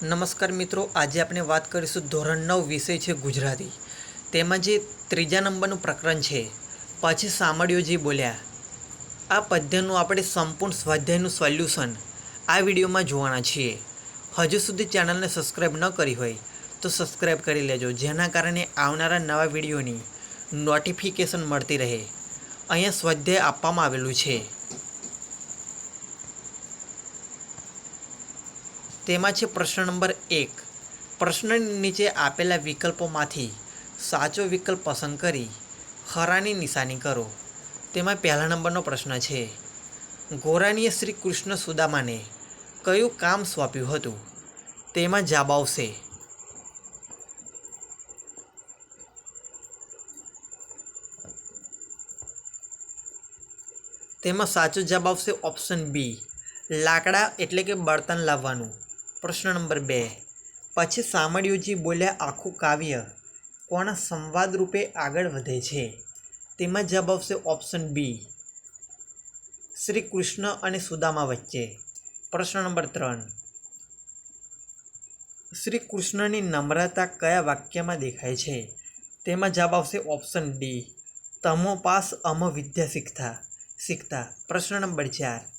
નમસ્કાર મિત્રો, આજે આપણે વાત કરીશું ધોરણ નવ વિષય છે ગુજરાતી. તેમાં જે ત્રીજા નંબરનું પ્રકરણ છે, પછી સાંભળ્યો જે બોલ્યા. આ પદ્યનું આપણે સંપૂર્ણ સ્વાધ્યાયનું સોલ્યુશન આ વિડીયોમાં જોવાના છીએ. હજુ સુધી ચેનલને સબસ્ક્રાઈબ ન કરી હોય, તો સબસ્ક્રાઈબ કરી લેજો, જેના કારણે આવનારા નવા વિડીયોની નોટિફિકેશન મળતી રહે. અહીંયા સ્વાધ્યાય આપવામાં આવેલું છે. તેમાં છે પ્રશ્ન નંબર એક. પ્રશ્નની નીચે આપેલા વિકલ્પોમાંથી સાચો વિકલ્પ પસંદ કરી ખરાની નિશાની કરો. તેમાં પહેલા નંબરનો પ્રશ્ન છે ગોરાણીએ શ્રી કૃષ્ણ સુદામાને કયું કામ સોંપ્યું હતું? તેમાં જવાબ આવશે, તેમાં સાચો જવાબ આવશે ઓપ્શન બી, લાકડા એટલે કે બળતણ લાવવાનું. પ્રશ્ન નંબર બે. પછી સામળિયોજી બોલ્યા, આખું કાવ્ય કોના સંવાદ રૂપે આગળ વધે છે તેમાં જવાબ આવશે ઓપ્શન બી. શ્રી કૃષ્ણ અને સુદામા વચ્ચે. પ્રશ્ન નંબર ત્રણ. શ્રી કૃષ્ણની નમ્રતા કયા વાક્યમાં દેખાય છે? તેમાં જવાબ આવશે ઓપ્શન ડી. તમો પાસ અમ વિદ્યા શીખતા શીખતા. પ્રશ્ન નંબર ચાર.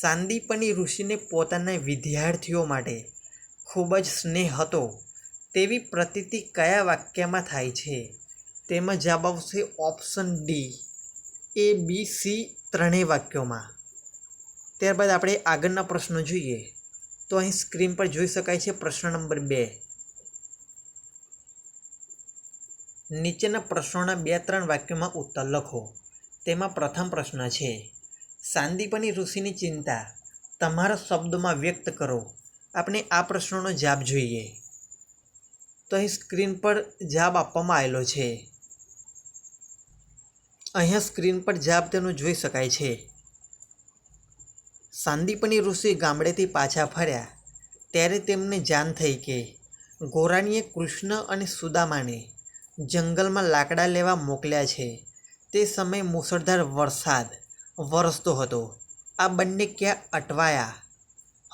સાંદીપની ઋષિને પોતાના વિદ્યાર્થીઓ માટે ખૂબ જ સ્નેહ હતો. તેવી પ્રતીતિ કયા વાક્યમાં થાય છે? તેમાં જવાબ આવશે option D, A, B, C ત્રણેય વાક્યોમાં. ત્યારબાદ આપણે આગળના પ્રશ્નો જોઈએ. તો અહીં સ્ક્રીન પર જોઈ શકાય છે પ્રશ્ન નંબર બે. નીચેના પ્રશ્નોના બે ત્રણ વાક્યોમાં ઉત્તર લખો. તેમાં પ્રથમ પ્રશ્ન છે સાંદીપની ઋષિની ચિંતા. તમારા શબ્દોમાં વ્યક્ત કરો. આપણે આ પ્રશ્નોનો જવાબ જોઈએ. તો અહીં સ્ક્રીન પર જવાબ આપવામાં આવેલો છે. અહીંયા સ્ક્રીન પર જવાબ તેનો જોઈ શકાય છે. સાંદીપની ઋષિ ગામડેથી પાછા ફર્યા. ત્યારે તેમને જાણ થઈ કે ગોરાણીએ કૃષ્ણ અને સુદામાને જંગલમાં લાકડા લેવા મોકલ્યા છે. તે સમયે મુસળધાર વરસાદ વરસતો હતો. આ બંને ક્યાં અટવાયા?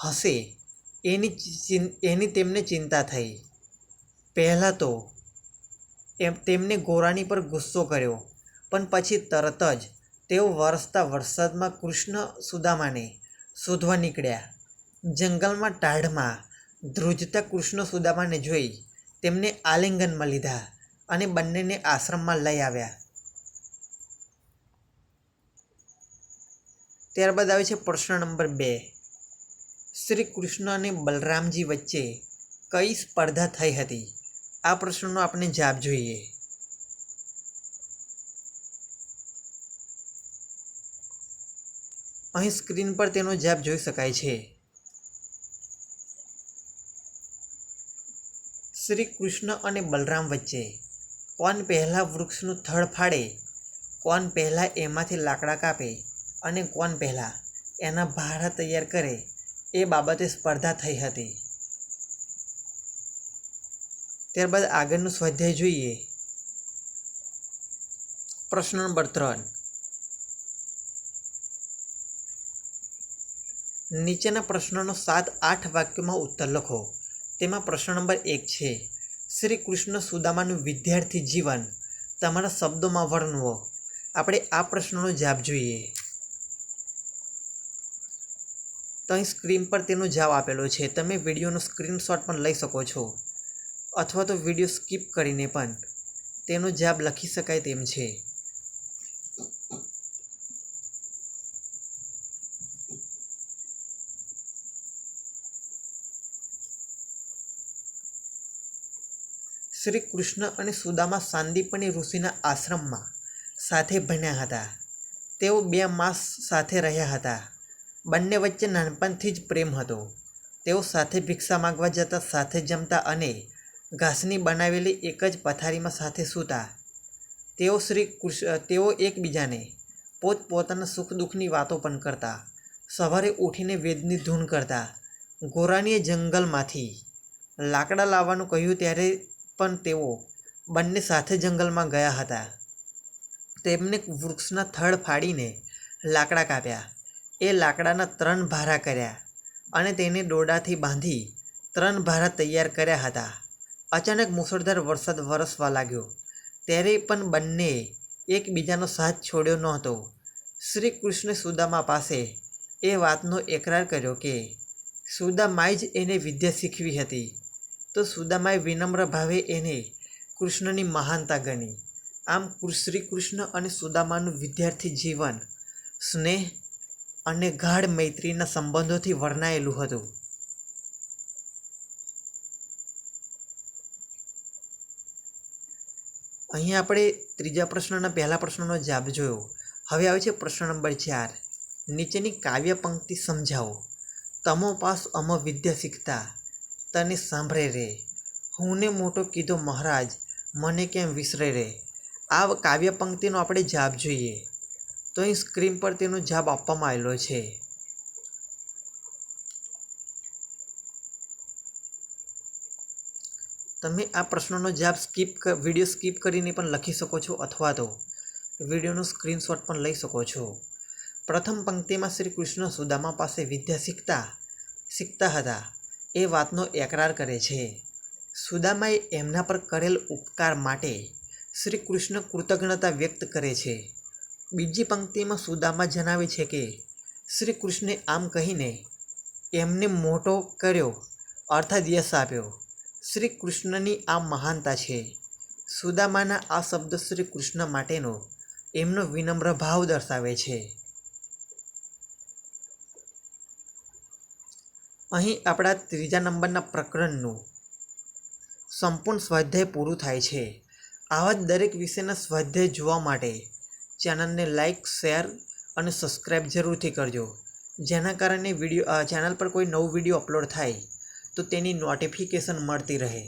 હશે. એની એની તેમને ચિંતા થઈ. પહેલાં તો એમ, તેમને ગોરાની પર ગુસ્સો કર્યો, પણ પછી તરત જ તેઓ વરસતા વરસાદમાં કૃષ્ણ સુદામાને શોધવા નીકળ્યા. જંગલમાં ટાઢમાં ધ્રુજતા કૃષ્ણ સુદામાને જોઈ તેમને આલિંગનમાં લીધા અને બંનેને આશ્રમમાં લઈ આવ્યા. ત્યારબાદ આવે છે પ્રશ્ન નંબર બે. શ્રી કૃષ્ણ અને બલરામજી વચ્ચે કઈ સ્પર્ધા થઈ હતી? આ પ્રશ્નનો આપણે જવાબ જોઈએ. અહીં સ્ક્રીન પર તેનો જવાબ જોઈ શકાય છે. શ્રી કૃષ્ણ અને બલરામ વચ્ચે કોણ પહેલાં વૃક્ષનું થડ ફાડે? કોણ પહેલાં એમાંથી લાકડા કાપે? અને કોણ પહેલાં? એના ભાડા તૈયાર કરે. એ બાબતે સ્પર્ધા થઈ હતી. ત્યારબાદ આગળનું સ્વાધ્યાય જોઈએ. પ્રશ્ન નંબર ત્રણ. નીચેના પ્રશ્નોનો સાત આઠ વાક્યોમાં ઉત્તર લખો. તેમાં પ્રશ્ન નંબર એક છે, શ્રી કૃષ્ણ સુદામાનું વિદ્યાર્થી જીવન. તમારા શબ્દોમાં વર્ણવો. આપણે આ પ્રશ્નનો જવાબ જોઈએ. તો અહીં સ્ક્રીન પર તેનો જવાબ આપેલો છે. તમે વિડીયોનો સ્ક્રીનશોટ પણ લઈ શકો છો. અથવા તો વીડિયો સ્કીપ કરીને પણ તેનો જવાબ લખી શકાય તેમ છે. શ્રી કૃષ્ણ અને સુદામા સાંદીપની ઋષિના આશ્રમમાં સાથે ભણ્યા હતા. તેઓ બે માસ સાથે રહ્યા હતા. બંને વચ્ચે નાનપણથી જ પ્રેમ હતો. તેઓ સાથે ભિક્ષા માગવા જતા, સાથે જમતા અને ઘાસની બનાવેલી એક જ પથારીમાં સાથે સૂતા. તેઓ શ્રી કૃષ્ણ તેઓ એકબીજાને પોતપોતાના સુખ દુઃખની વાતો પણ કરતા. સવારે ઉઠીને વેદની ધૂન કરતા. ગોરાનીએ જંગલમાંથી લાકડા લાવવાનું કહ્યું ત્યારે પણ તેઓ બંને સાથે જંગલમાં ગયા હતા. તેમને વૃક્ષના થડ ફાડીને લાકડા કાપ્યા. એ લાકડાના ત્રણ ભારા કર્યા અને તેને ડોડાથી બાંધી ત્રણ ભારા તૈયાર કર્યા હતા. અચાનક મુસળધાર વરસાદ વરસવા લાગ્યો. ત્યારે પણ બંને એકબીજાનો સાથ છોડ્યો નહોતો. શ્રી કૃષ્ણે સુદામા પાસે એ વાતનો એકરાર કર્યો કે, સુદામાએ જ એને વિદ્યા શીખવી હતી. તો સુદામાએ વિનમ્ર ભાવે એને કૃષ્ણની મહાનતા ગણી. આમ શ્રી કૃષ્ણ અને સુદામાનું વિદ્યાર્થી જીવન, સ્નેહ અને ગાઢ મૈત્રીના સંબંધોથી વર્ણાયેલું હતું. અહીં આપણે ત્રીજા પ્રશ્નના પહેલા પ્રશ્નનો જવાબ જોયો. હવે આવે છે પ્રશ્ન નંબર ચાર. નીચેની કાવ્ય પંક્તિ સમજાવો. તમો પાસ અમો વિદ્યા શીખતા. તને સાંભળે રે. હુંને મોટો કીધો મહારાજ. મને કેમ વિસરે રે? આ કાવ્ય પંક્તિનો આપણે જવાબ જોઈએ. તો અહીં સ્ક્રીન પર તેનો જવાબ આપવામાં આવેલો છે. તમે આ પ્રશ્નનો જવાબ સ્કીપ વીડિયો સ્કીપ કરીને પણ લખી શકો છો અથવા તો વિડીયોનો સ્ક્રીનશોટ પણ લઈ શકો છો. પ્રથમ પંક્તિમાં શ્રી કૃષ્ણ સુદામા પાસે વિદ્યા શીખતા શીખતા હતા. એ વાતનો એકરાર કરે છે. સુદામાએ એમના પર કરેલ ઉપકાર માટે શ્રી કૃષ્ણ કૃતજ્ઞતા વ્યક્ત કરે છે. બીજી પંક્તિમાં સુદામા જણાવે છે કે, શ્રી કૃષ્ણે આમ કહીને એમને મોટો કર્યો, અર્થાત યશ આપ્યો. શ્રી કૃષ્ણની આ મહાનતા છે. સુદામાના આ શબ્દ શ્રી કૃષ્ણ માટેનો એમનો વિનમ્ર ભાવ દર્શાવે છે. અહીં આપણા ત્રીજા નંબરના પ્રકરણનું સંપૂર્ણ સ્વાધ્યાય પૂરું થાય છે. આવા જ દરેક વિષયના સ્વાધ્યાય જોવા માટે ચેનલને લાઇક શેર અને સબસ્ક્રાઈબ જરૂરથી કરજો. જેના કારણે વીડિયો ચેનલ પર કોઈ નવું વીડિયો અપલોડ થાય, તો તેની નોટિફિકેશન મળતી રહે.